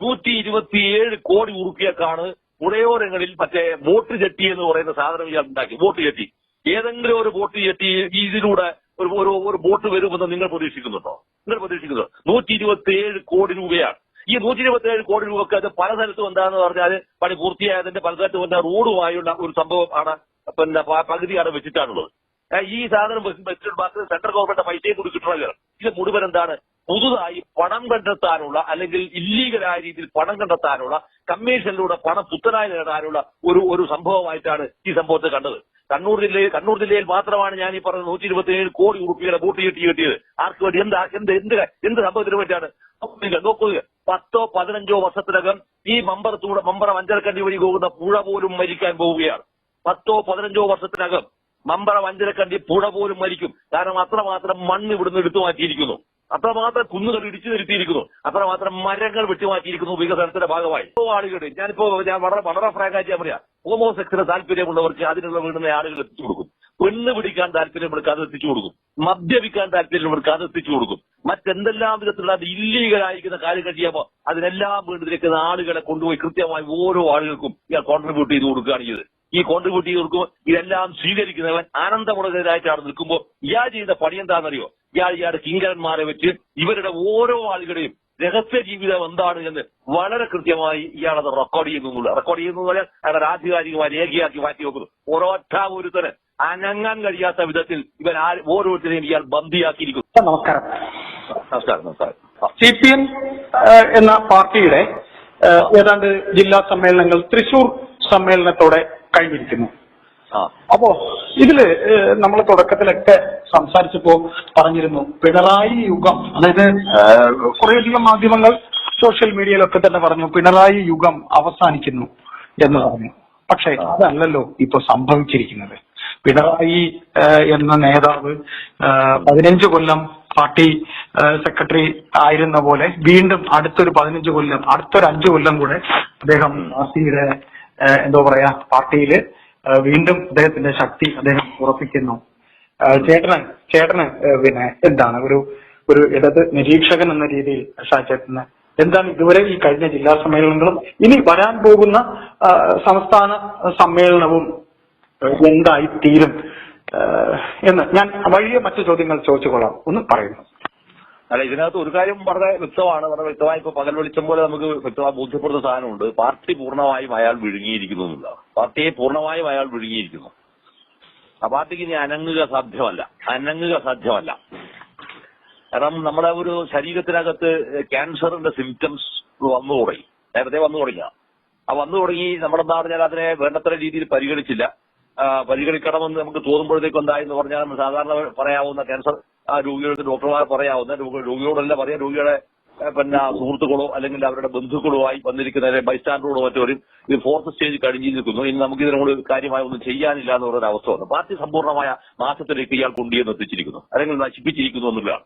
നൂറ്റി ഇരുപത്തിയേഴ് കോടി ഉറുപ്പിയക്കാണ് പുഴയോരങ്ങളിൽ മറ്റേ ബോട്ട് ജെട്ടി എന്ന് പറയുന്ന സാധനം ഇയാൾ ഉണ്ടാക്കി. ബോട്ട് ചെട്ടി ഏതെങ്കിലും ഒരു ബോട്ട് ജെട്ടി ഇതിലൂടെ ഒരു ഒരു ഒരു ബോട്ട് വരുമെന്ന് നിങ്ങൾ പ്രതീക്ഷിക്കുന്നുണ്ടോ? നിങ്ങൾ പ്രതീക്ഷിക്കുന്നുണ്ടോ? നൂറ്റി ഇരുപത്തിയേഴ് കോടി രൂപയാണ്. ഈ നൂറ്റി ഇരുപത്തിയേഴ് കോടി രൂപക്ക് അത് പല സ്ഥലത്തും എന്താന്ന് പറഞ്ഞാൽ പണി പൂർത്തിയായതിന്റെ പല സ്ഥലത്തും എന്താ റോഡുമായുള്ള ഒരു സംഭവം ആണ് പിന്നെ പകുതിയാണ് വെച്ചിട്ടാണുള്ളത്. ഈ സാധനം വെച്ച് വെച്ചിട്ട് ബാക്കി സെൻട്രൽ ഗവൺമെന്റ് പൈസയും കൂടി ഇത് മുഴുവൻ എന്താണ് പുതുതായി പണം കണ്ടെത്താനുള്ള അല്ലെങ്കിൽ ഇല്ലീഗലായ രീതിയിൽ പണം കണ്ടെത്താനുള്ള കമ്മീഷനിലൂടെ പണം പുത്തനായി നേടാനുള്ള ഒരു ഒരു സംഭവമായിട്ടാണ് ഈ സംഭവത്തെ കണ്ടത്. കണ്ണൂർ ജില്ലയിൽ കണ്ണൂർ ജില്ലയിൽ മാത്രമാണ് ഞാൻ ഈ പറഞ്ഞ നൂറ്റി ഇരുപത്തി ഏഴ് കോടി ഉറുപ്പിയുടെ ബൂട്ട് കിട്ടി കിട്ടിയത്. ആർക്ക് വേണ്ടി? എന്താ എന്ത് എന്ത് എന്ത് സംഭവത്തിന് നോക്കുക നോക്കുക പത്തോ പതിനഞ്ചോ വർഷത്തിനകം ഈ മമ്പറത്തൂടെ മമ്പറ വഞ്ചരക്കണ്ടി വഴി പോകുന്ന പുഴ പോലും മരിക്കാൻ പോവുകയാണ്. പത്തോ പതിനഞ്ചോ വർഷത്തിനകം മമ്പറ വഞ്ചരക്കണ്ടി പുഴ പോലും മരിക്കും. കാരണം അത്രമാത്രം മണ്ണ് ഇവിടുന്ന് എടുത്തു മാറ്റിയിരിക്കുന്നു. അത്രമാത്രം കുന്നുകൾ ഇടിച്ചു നിരുത്തിയിരിക്കുന്നു. അത്രമാത്രം മരങ്ങൾ വെട്ടിമാറ്റിയിരിക്കുന്നു വികസനത്തിന്റെ ഭാഗമായി. ഇപ്പോ ആളുകൾ ഞാനിപ്പോ ഞാൻ വളരെ വളരെ ഫ്രാങ്കായിട്ട് ഞാൻ പറയാം ഹോമോസെക്സിന് താല്പര്യമുള്ളവർക്ക് അതിനുള്ള വീടുന്ന ആളുകൾ എത്തിച്ചു കൊടുക്കും. പെണ്ണ് പിടിക്കാൻ താല്പര്യമുള്ളവർക്ക് അത് എത്തിച്ചു കൊടുക്കും. മദ്യപിക്കാൻ താല്പര്യമുള്ളവർക്ക് അത് എത്തിച്ചു കൊടുക്കും. മറ്റെന്തെല്ലാം വിധത്തിലുള്ള അത് ഇല്ലീഗലായിരിക്കുന്ന കാര്യങ്ങൾ ചെയ്യുമ്പോൾ അതിനെല്ലാം വീട്ടിലേക്ക് ആളുകളെ കൊണ്ടുപോയി കൃത്യമായി ഓരോ ആളുകൾക്കും ഇയാൾ കോൺട്രിബ്യൂട്ട് ചെയ്ത് കൊടുക്കുകയാണ് ചെയ്ത് ഈ കോൺട്രിബ്യൂട്ട് ചെയ്ത് കൊടുക്കുമ്പോൾ ഇതെല്ലാം സ്വീകരിക്കുന്നവൻ ആനന്ദമുടനായിട്ടാണ് നിൽക്കുമ്പോൾ ഇയാൾ ചെയ്ത പണി എന്താണെന്നറിയോ? ഇയാൾ ഇയാളുടെ കിങ്കരന്മാരെ വെച്ച് ഇവരുടെ ഓരോ ആളുകളുടെയും രഹസ്യ ജീവിതം എന്താണ് എന്ന് വളരെ കൃത്യമായി ഇയാളത് റെക്കോർഡ് ചെയ്യുന്നു റെക്കോർഡ് ചെയ്യുന്നു എന്ന് പറഞ്ഞാൽ അയാളെ ആധികാരികമായി രേഖയാക്കി മാറ്റി വെക്കുന്നു. ഒരൊറ്റ ഒരുത്തന് അനങ്ങാൻ കഴിയാത്ത വിധത്തിൽ ഇവൻ ആ- ഓരോരുത്തരെയും ഇയാൾ ബന്ദിയാക്കിയിരിക്കുന്നു. നമസ്കാരം. നമസ്കാരം നമസ്കാരം. സി പി എം എന്ന പാർട്ടിയുടെ ഏതാണ്ട് ജില്ലാ സമ്മേളനങ്ങൾ തൃശൂർ സമ്മേളനത്തോടെ കഴിഞ്ഞിരിക്കുന്നു. അപ്പോ ഇതിൽ നമ്മൾ തുടക്കത്തിലൊക്കെ സംസാരിച്ചപ്പോ പറഞ്ഞിരുന്നു പിണറായി യുഗം അതായത് കുറേയധികം മാധ്യമങ്ങൾ സോഷ്യൽ മീഡിയയിലൊക്കെ തന്നെ പറഞ്ഞു പിണറായി യുഗം അവസാനിക്കുന്നു എന്ന് പറഞ്ഞു. പക്ഷേ അതല്ലല്ലോ ഇപ്പൊ സംഭവിച്ചിരിക്കുന്നത്. പിണറായി എന്ന നേതാവ് പതിനഞ്ച് കൊല്ലം പാർട്ടി സെക്രട്ടറി ആയിരുന്ന പോലെ വീണ്ടും അടുത്തൊരു പതിനഞ്ച് കൊല്ലം അടുത്തൊരു അഞ്ചു കൊല്ലം കൂടെ അദ്ദേഹം പാർട്ടിയുടെ എന്തോ പറയാ പാർട്ടിയിൽ വീണ്ടും അദ്ദേഹത്തിന്റെ ശക്തി അദ്ദേഹം ഉറപ്പിക്കുന്നു. ചേട്ടന് ചേട്ടന് പിന്നെ എന്താണ് ഒരു ഒരു ഇടത് നിരീക്ഷകൻ എന്ന രീതിയിൽ ഷാചേട്ടന് എന്താണ് ഇതുവരെ ഈ കഴിഞ്ഞ ജില്ലാ സമ്മേളനങ്ങളും ഇനി വരാൻ പോകുന്ന സംസ്ഥാന സമ്മേളനവും എന്തായി തീരും എന്ന് ഞാൻ വഴിയെ മറ്റു ചോദ്യങ്ങൾ ചോദിച്ചുകൊള്ളാം. ഒന്ന് പറയുന്നു. അല്ല ഇതിനകത്ത് ഒരു കാര്യം വളരെ വ്യക്തമാണ് വളരെ വ്യക്തമായി ഇപ്പൊ പകൽ വെളിച്ചം പോലെ നമുക്ക് വ്യക്തമായി ബോധ്യപ്പെടുന്ന സാധനമുണ്ട്. പാർട്ടി പൂർണമായും അയാൾ വിഴുങ്ങിയിരിക്കുന്നു എന്നുള്ളതാണ്. പാർട്ടിയെ പൂർണമായും അയാൾ വിഴുങ്ങിയിരിക്കുന്നു. ആ പാർട്ടിക്ക് ഇനി അനങ്ങുക സാധ്യമല്ല. അനങ്ങുക സാധ്യമല്ല. കാരണം നമ്മുടെ ഒരു ശരീരത്തിനകത്ത് ക്യാൻസറിന്റെ സിംറ്റംസ് വന്നു തുടങ്ങി. നേരത്തെ വന്നു തുടങ്ങിയ. ആ വന്നു തുടങ്ങി നമ്മളെന്താ പറഞ്ഞാൽ അതിനെ വേണ്ടത്ര രീതിയിൽ പരിഗണിച്ചില്ല. പരിഗണിക്കണമെന്ന് നമുക്ക് തോന്നുമ്പോഴത്തേക്ക് എന്തായെന്ന് പറഞ്ഞാൽ സാധാരണ പറയാവുന്ന ക്യാൻസർ ആ രോഗികൾക്ക് ഡോക്ടർമാർ പറയാവുന്ന രോഗ- രോഗിയോടല്ല പറയാ രോഗിയുടെ പിന്നെ സുഹൃത്തുക്കളോ അല്ലെങ്കിൽ അവരുടെ ബന്ധുക്കളോ ആയി വന്നിരിക്കുന്ന ബൈസ്റ്റാൻഡറോടോ മറ്റോരും ഇത് ഫോർത്ത് സ്റ്റേജ് കഴിഞ്ഞു നിൽക്കുന്നു. ഇനി നമുക്ക് ഇതിനോട് കാര്യമായി ഒന്നും ചെയ്യാനില്ല എന്ന് പറയുന്ന അവസ്ഥ വന്നു. പാർട്ടി സമ്പൂർണമായ നാശത്തിലേക്ക് ഇയാൾ കൊണ്ടുവന്ന് എത്തിച്ചിരിക്കുന്നു. അല്ലെങ്കിൽ നശിപ്പിച്ചിരിക്കുന്നു എന്നുള്ളതാണ്.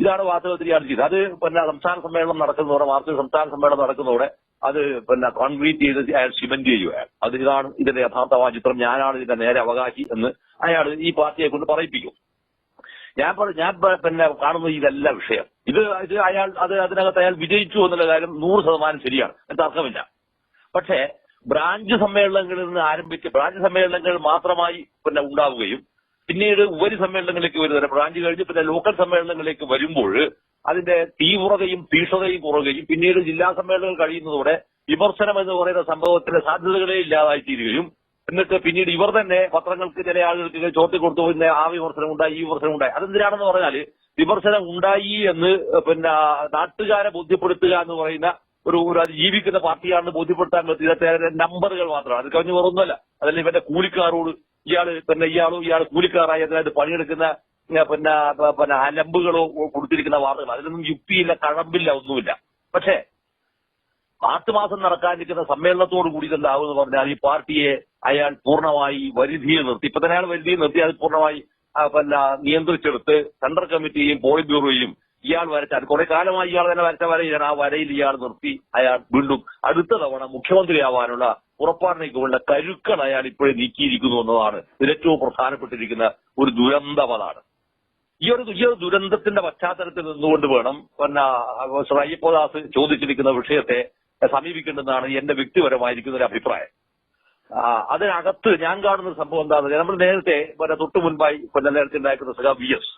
ഇതാണ് വാസ്തവത്തിൽ ഇയാൾ ചെയ്തത് അത് പിന്നെ സംസ്ഥാന സമ്മേളനം നടക്കുന്നതോടെ വാർത്തക സംസ്ഥാന സമ്മേളനം നടക്കുന്നതോടെ അത് പിന്നെ കോൺക്രീറ്റ് ചെയ്ത് അയാൾ സിമെന്റ് ചെയ്യുകയാണ് അത് ഇതാണ് ഇതിന്റെ യഥാർത്ഥമായ ചിത്രം. ഞാനാണ് ഇതിന്റെ നേരെ അവകാശി എന്ന് അയാൾ ഈ പാർട്ടിയെ കൊണ്ട് പറയിപ്പിക്കും. ഞാൻ ഞാൻ പിന്നെ കാണുന്നത് ഇതല്ല വിഷയം. ഇത് ഇത് അയാൾ അത് അതിനകത്ത് അയാൾ വിജയിച്ചു എന്നുള്ള കാര്യം നൂറ് ശതമാനം ശരിയാണ്. തർക്കമില്ല പക്ഷേ ബ്രാഞ്ച് സമ്മേളനങ്ങളിൽ നിന്ന് ആരംഭിച്ച് ബ്രാഞ്ച് സമ്മേളനങ്ങൾ മാത്രമായി പിന്നെ ഉണ്ടാവുകയും പിന്നീട് ഉപരി സമ്മേളനങ്ങളിലേക്ക് വരുന്നത് ബ്രാഞ്ച് കഴിഞ്ഞ് പിന്നെ ലോക്കൽ സമ്മേളനങ്ങളിലേക്ക് വരുമ്പോൾ അതിന്റെ തീവ്രതയും തീക്ഷണതയും കുറയുകയും പിന്നീട് ജില്ലാ സമ്മേളനങ്ങൾ കഴിയുന്നതോടെ വിമർശനം എന്ന് പറയുന്ന സംഭവത്തിന്റെ സാധ്യതകളെ ഇല്ലാതായി തീരുകയും എന്നിട്ട് പിന്നീട് ഇവർ തന്നെ പത്രങ്ങൾക്ക് ചില ആളുകൾക്ക് ചോട്ടി കൊടുത്തു പിന്നെ ആ വിമർശനം ഉണ്ടായി ഈ വിമർശനം ഉണ്ടായി. അതെന്തിനാണെന്ന് പറഞ്ഞാൽ വിമർശനം ഉണ്ടായി എന്ന് പിന്നെ നാട്ടുകാരെ ബോധ്യപ്പെടുത്തുക എന്ന് പറയുന്ന ഒരു ഒരു അത് ജീവിക്കുന്ന പാർട്ടിയാണെന്ന് ബോധ്യപ്പെടുത്താൻ പറ്റിയ നമ്പറുകൾ മാത്രമാണ്. അത് കഴിഞ്ഞ് വേറൊന്നുമല്ല. അതല്ല ഇവന്റെ കൂലിക്കാരോട് ഇയാൾ പിന്നെ ഇയാളും ഇയാൾ കൂലിക്കാരായി അതിനായിട്ട് പണിയെടുക്കുന്ന പിന്നെ പിന്നെ അലമ്പുകളോ കൊടുത്തിരിക്കുന്ന വാർത്തകൾ. അതിലൊന്നും യുക്തിയില്ല കഴമ്പില്ല ഒന്നുമില്ല. പക്ഷേ മാർച്ച് മാസം നടക്കാനിരിക്കുന്ന സമ്മേളനത്തോട് കൂടി എന്താവും എന്ന് പറഞ്ഞാൽ ഈ പാർട്ടിയെ അയാൾ പൂർണമായി വരുതിയിൽ നിർത്തി. ഇപ്പൊ തന്നെ അയാൾ വരുതിയിൽ നിർത്തി അത് പൂർണമായി പിന്നെ നിയന്ത്രിച്ചെടുത്ത് സെൻട്രൽ കമ്മിറ്റിയും പോളിറ്റ് ബ്യൂറോയും ഇയാൾ വരച്ചാൽ കുറെ കാലമായി ഇയാൾ തന്നെ വരച്ച വരയിലാണ്. ആ വരയിൽ ഇയാൾ നിർത്തി അയാൾ വീണ്ടും അടുത്ത തവണ മുഖ്യമന്ത്രിയാവാനുള്ള വേണ്ട കരുക്കൾ അയാൾ ഇപ്പോഴും നീക്കിയിരിക്കുന്നു എന്നതാണ് ഏറ്റവും പ്രധാനപ്പെട്ടിരിക്കുന്ന ഒരു ദുരന്തം അതാണ്. ഈ ഒരു ഈ ഒരു ദുരന്തത്തിന്റെ പശ്ചാത്തലത്തിൽ നിന്നുകൊണ്ട് വേണം പിന്നെ ശ്രീ അയ്യപ്പദാസ് ചോദിച്ചിരിക്കുന്ന വിഷയത്തെ സമീപിക്കേണ്ടതാണ് എന്റെ വ്യക്തിപരമായിരിക്കുന്ന ഒരു അഭിപ്രായം. അതിനകത്ത് ഞാൻ കാണുന്ന സംഭവം എന്താണെന്ന് നമ്മൾ നേരത്തെ പിന്നെ തൊട്ടു മുൻപായി പിന്നെ നേരത്തെ ഉണ്ടാക്കുന്ന സഖ വി എസ്.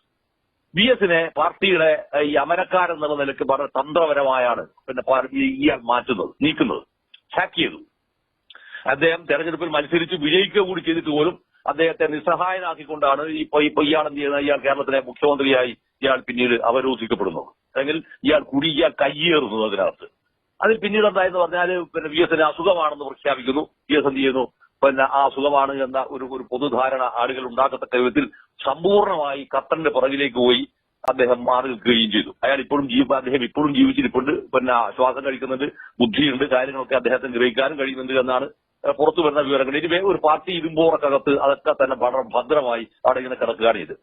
വി എസിനെ പാർട്ടിയുടെ ഈ അമരക്കാരൻ നിലയ്ക്ക് വളരെ തന്ത്രപരമായാണ് പിന്നെ പാർട്ടി ഇയാൾ മാറ്റുന്നത് നീക്കുന്നത് ഹാക്ക് ചെയ്തു. അദ്ദേഹം തെരഞ്ഞെടുപ്പിൽ മത്സരിച്ച് വിജയിക്കുക കൂടി ചെയ്തിട്ട് പോലും അദ്ദേഹത്തെ നിസ്സഹായനാക്കിക്കൊണ്ടാണ് ഇപ്പൊ ഇപ്പൊ ഇയാൾ എന്ത് ചെയ്യുന്നത്? ഇയാൾ കേരളത്തിലെ മുഖ്യമന്ത്രിയായി ഇയാൾ പിന്നീട് അവരോധിക്കപ്പെടുന്നത്. അല്ലെങ്കിൽ ഇയാൾ കുടി ഇയാൾ കയ്യേറുന്നു അതിനകത്ത്. അതിൽ പിന്നീട് എന്തായെന്ന് പറഞ്ഞാൽ പിന്നെ വി എസിന് അസുഖമാണെന്ന് പ്രഖ്യാപിക്കുന്നു. വി എസ് എന്ത് ചെയ്യുന്നു? പിന്നെ ആ അസുഖമാണ് എന്ന ഒരു ഒരു പൊതുധാരണ ആളുകൾ ഉണ്ടാക്കത്തക്ക വിധത്തിൽ സമ്പൂർണമായി ഖത്തറിന്റെ പുറകിലേക്ക് പോയി അദ്ദേഹം മാറി നിൽക്കുകയും ചെയ്തു. അയാൾ ഇപ്പോഴും ജീവ അദ്ദേഹം ഇപ്പോഴും ജീവിച്ചിരിപ്പുണ്ട്. പിന്നെ ശ്വാസം കഴിക്കുന്നുണ്ട്. ബുദ്ധിയുണ്ട്. കാര്യങ്ങളൊക്കെ അദ്ദേഹത്തിന് ഗ്രഹിക്കാനും കഴിയുന്നുണ്ട് എന്നാണ് പുറത്തു വരുന്ന വിവരങ്ങൾ. ഇനി ഒരു പാർട്ടി ഇരുമ്പോറക്കകത്ത് അതൊക്കെ തന്നെ വളരെ ഭദ്രമായി അവിടെ ഇങ്ങനെ കിടക്കുകയാണ് ഇത്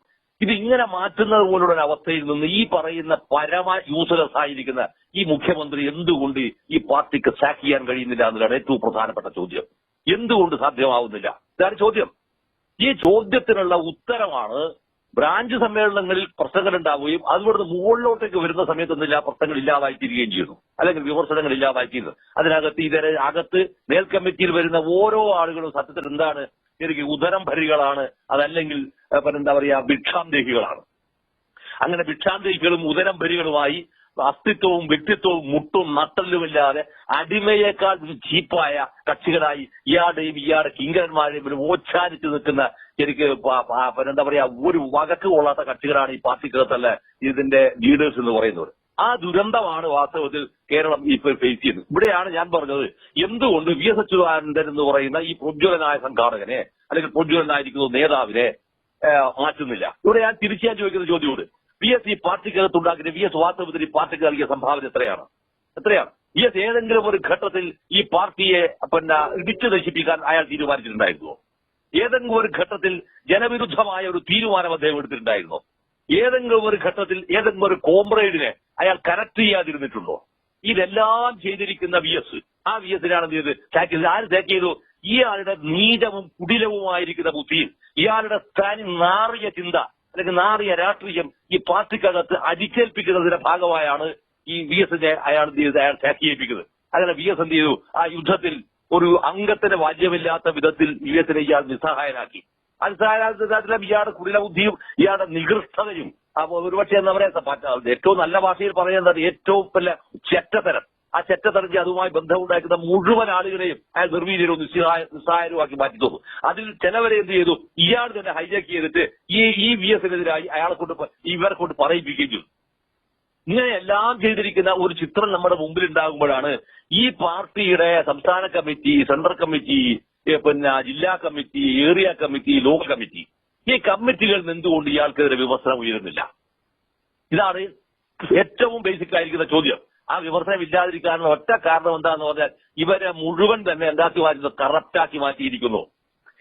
ഇത് ഇങ്ങനെ മാറ്റുന്നത് പോലുള്ള ഒരു അവസ്ഥയിൽ നിന്ന് ഈ പറയുന്ന പരമ യൂസ്ലെസ് ആയിരിക്കുന്ന ഈ മുഖ്യമന്ത്രി എന്തുകൊണ്ട് ഈ പാർട്ടിക്ക് സാക്ക് ചെയ്യാൻ കഴിയുന്നില്ല എന്നതാണ് ഏറ്റവും പ്രധാനപ്പെട്ട ചോദ്യം. എന്തുകൊണ്ട് സാധ്യമാവുന്നില്ല? ഇതാണ് ചോദ്യം. ഈ ചോദ്യത്തിനുള്ള ഉത്തരമാണ് ബ്രാഞ്ച് സമ്മേളനങ്ങളിൽ പ്രശ്നങ്ങൾ ഉണ്ടാവുകയും അതുകൊണ്ട് മുകളിലോട്ടേക്ക് വരുന്ന സമയത്തൊന്നുമില്ല പ്രശ്നങ്ങൾ ഇല്ലാതായി തീരുകയും ചെയ്യുന്നു. അല്ലെങ്കിൽ വിമർശനങ്ങൾ ഇല്ലാതായി തീരുന്നു അതിനകത്ത് ഇതര അകത്ത് മേൽ കമ്മിറ്റിയിൽ വരുന്ന ഓരോ ആളുകളും സത്യത്തിൽ എന്താണ് എനിക്ക് ഉദരം ഭരികളാണ്. അതല്ലെങ്കിൽ എന്താ പറയാ ഭിക്ഷാന്തേഹികളാണ്. അങ്ങനെ ഭിക്ഷാന്തേഹികളും ഉദരം ഭരികളുമായി അസ്തിത്വവും വ്യക്തിത്വവും മുട്ടും നട്ടലുമില്ലാതെ അടിമയേക്കാൾ ചീപ്പായ കക്ഷികളായി ഇയാളുടെയും ഇയാളുടെ കിങ്കരന്മാരെയും ഒരു ഓച്ചാരിച്ചു നിൽക്കുന്ന എനിക്ക് എന്താ പറയാ ഒരു വകക്ക് കൊള്ളാത്ത കക്ഷികളാണ് ഈ പാർട്ടിക്കകത്തല്ല ഇതിന്റെ ലീഡേഴ്സ് എന്ന് പറയുന്നത്. ആ ദുരന്തമാണ് വാസ്തവത്തിൽ കേരളം ഇപ്പോൾ ഫേസ് ചെയ്യുന്നത്. ഇവിടെയാണ് ഞാൻ പറഞ്ഞത് എന്തുകൊണ്ട് വി എസ് അച്യുതാനന്ദൻ എന്ന് പറയുന്ന ഈ പ്രജ്വലനായ സംഘാടകനെ അല്ലെങ്കിൽ പ്രജ്വലനായിരിക്കുന്ന നേതാവിനെ മാറ്റുന്നില്ല? ഇവിടെ ഞാൻ തിരിച്ചു ഞാൻ ചോദിക്കുന്ന ചോദ്യമുണ്ട്. വി എസ് ഈ പാർട്ടിക്കകത്ത് ഉണ്ടാക്കിയ വി എസ് വാസ്തവത്തിൽ ഈ പാർട്ടിക്ക് നൽകിയ സംഭാവന എത്രയാണ്? എത്രയാണ്? വി എസ് ഏതെങ്കിലും ഒരു ഘട്ടത്തിൽ ഈ പാർട്ടിയെ പിന്നെ ഇടിച്ചു നശിപ്പിക്കാൻ അയാൾ തീരുമാനിച്ചിട്ടുണ്ടായിരുന്നോ? ഏതെങ്കിലും ഒരു ഘട്ടത്തിൽ ജനവിരുദ്ധമായ ഒരു തീരുമാനം അദ്ദേഹം എടുത്തിട്ടുണ്ടായിരുന്നോ? ഏതെങ്കിലും ഒരു ഘട്ടത്തിൽ ഏതെങ്കിലും ഒരു കോംറേഡിനെ അയാൾ കറക്റ്റ് ചെയ്യാതിരുന്നിട്ടുണ്ടോ? ഇതെല്ലാം ചെയ്തിരിക്കുന്ന വി എസ് ആ വി എസിനാണ് എന്ത് ചെയ്ത്? ആര് ടാക്ക് ചെയ്തു? ഇയാളുടെ നീചവും കുടിലവുമായിരിക്കുന്ന ബുദ്ധിയിൽ ഇയാളുടെ തനി നാറിയ ചിന്ത അല്ലെങ്കിൽ നാറിയ രാഷ്ട്രീയം ഈ പാർട്ടിക്കകത്ത് അടിച്ചേൽപ്പിക്കുന്നതിന്റെ ഭാഗമായാണ് ഈ വി എസിനെ അയാൾ എന്ത് ചെയ്ത് അയാൾ ടാക്ക് ചെയ്യിപ്പിക്കുന്നത്. അങ്ങനെ വി എസ് എന്ത് ചെയ്തു? ആ യുദ്ധത്തിൽ ഒരു അംഗത്തിന് വാജ്യമില്ലാത്ത വിധത്തിൽ വി എസിനെ ഇയാൾ നിസ്സഹായനാക്കി. അനിസ്സഹായനാക്കിലും ഇയാളുടെ കുടില ബുദ്ധിയും ഇയാളുടെ നികൃഷ്ടതയും. അപ്പൊ ഒരുപക്ഷെ എന്താ പറയാ ഏറ്റവും നല്ല ഭാഷയിൽ പറയുന്നത് ഏറ്റവും വല്ല ചെറ്റത്തരം ആ ചെറ്റത്തരഞ്ഞ് അതുമായി ബന്ധമുണ്ടാക്കുന്ന മുഴുവൻ ആളുകളെയും അയാൾ നിസ്സഹായ നിസ്സഹായരുമാക്കി മാറ്റി തോന്നും. അതിൽ ചിലവരെ എന്ത് ചെയ്തു? ഇയാൾ തന്നെ ഹൈജാക്ക് ചെയ്തിട്ട് ഈ ഈ വി എസിനെതിരായി അയാളെ കൊണ്ട് ഇവരെ കൊണ്ട് പറയിപ്പിക്കുകയും ചെയ്തു. ഇങ്ങനെ എല്ലാം ചെയ്തിരിക്കുന്ന ഒരു ചിത്രം നമ്മുടെ മുമ്പിൽ ഉണ്ടാകുമ്പോഴാണ് ഈ പാർട്ടിയുടെ സംസ്ഥാന കമ്മിറ്റി സെൻട്രൽ കമ്മിറ്റി പിന്നെ ജില്ലാ committee area committee local committee. ഈ കമ്മിറ്റികളിൽ എന്തുകൊണ്ട് ഇയാൾക്കെതിരെ വിമർശനം ഉയരുന്നില്ല. ഇതാണ് ഏറ്റവും ബേസിക് ആയിരിക്കുന്ന ചോദ്യം. ആ വിമർശനം ഇല്ലാതിരിക്കാനുള്ള ഒറ്റ കാരണം എന്താന്ന് പറഞ്ഞാൽ ഇവരെ മുഴുവൻ തന്നെ എന്താക്കി മാറ്റുന്നത് കറപ്റ്റാക്കി മാറ്റിയിരിക്കുന്നു.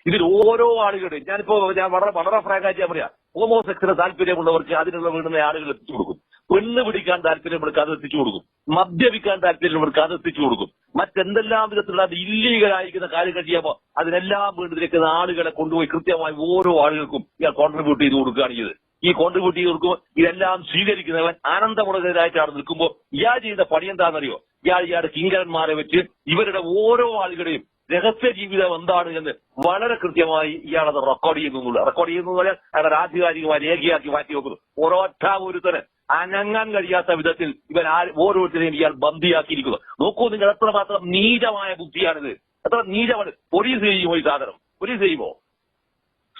ഇതിൽ ഓരോ ആളുകളുടെയും ഞാനിപ്പോ ഞാൻ വളരെ വളരെ ഫ്രാങ്കായിട്ട് ഞാൻ പറയാം. ഹോമോസെക്സിന് താല്പര്യമുള്ളവർക്ക് അതിനുള്ള വീടുന്ന ആളുകൾ എത്തിച്ചു കൊടുക്കും പെണ്ണ് പിടിക്കാൻ നമ്മൾ അത് എത്തിച്ചു കൊടുക്കും. മദ്യപിക്കാൻ നമ്മൾ അത് എത്തിച്ചു കൊടുക്കും. മറ്റെന്തെല്ലാം വിധത്തിലുള്ള അത് ഇല്ലീഗലായിരിക്കുന്ന കാര്യങ്ങൾ ചെയ്യുമ്പോൾ അതിനെല്ലാം വീണ്ടും ആളുകളെ കൊണ്ടുപോയി കൃത്യമായി ഓരോ ആളുകൾക്കും ഇയാൾ കോൺട്രിബ്യൂട്ട് ചെയ്ത് കൊടുക്കുകയാണ് ചെയ്ത് ഈ കോൺട്രിബ്യൂട്ട് ചെയ്ത് കൊടുക്കുമ്പോൾ ഇതെല്ലാം സ്വീകരിക്കുന്നവൻ ആനന്ദമുടകരായിട്ടാണ് നിൽക്കുമ്പോൾ ഇയാൾ ചെയ്ത പണി എന്താണെന്നറിയോ? ഇയാൾ ഇയാളുടെ കിങ്കരന്മാരെ വെച്ച് ഇവരുടെ ഓരോ ആളുകളെയും രഹസ്യ ജീവിതം എന്താണ് എന്ന് വളരെ കൃത്യമായി ഇയാൾ അത് റെക്കോർഡ് ചെയ്യുന്നു റെക്കോർഡ് ചെയ്യുന്നു പറഞ്ഞാൽ അയാളെ ആധികാരികമായി രേഖയാക്കി മാറ്റി വെക്കുന്നു. ഒരൊറ്റ ഒരുത്തന് അനങ്ങാൻ കഴിയാത്ത വിധത്തിൽ ഇവൻ ആ ഓരോരുത്തരെയും ഇയാൾ ബന്ദിയാക്കിയിരിക്കുന്നു. നോക്കൂ നിങ്ങൾ എത്രമാത്രം നീചമായ ബുദ്ധിയാണിത്. എത്ര നീചമാണ്. പോലീസ് ചെയ്യുമോ ഈ സാധനം? പോലീസ് ചെയ്യുമോ?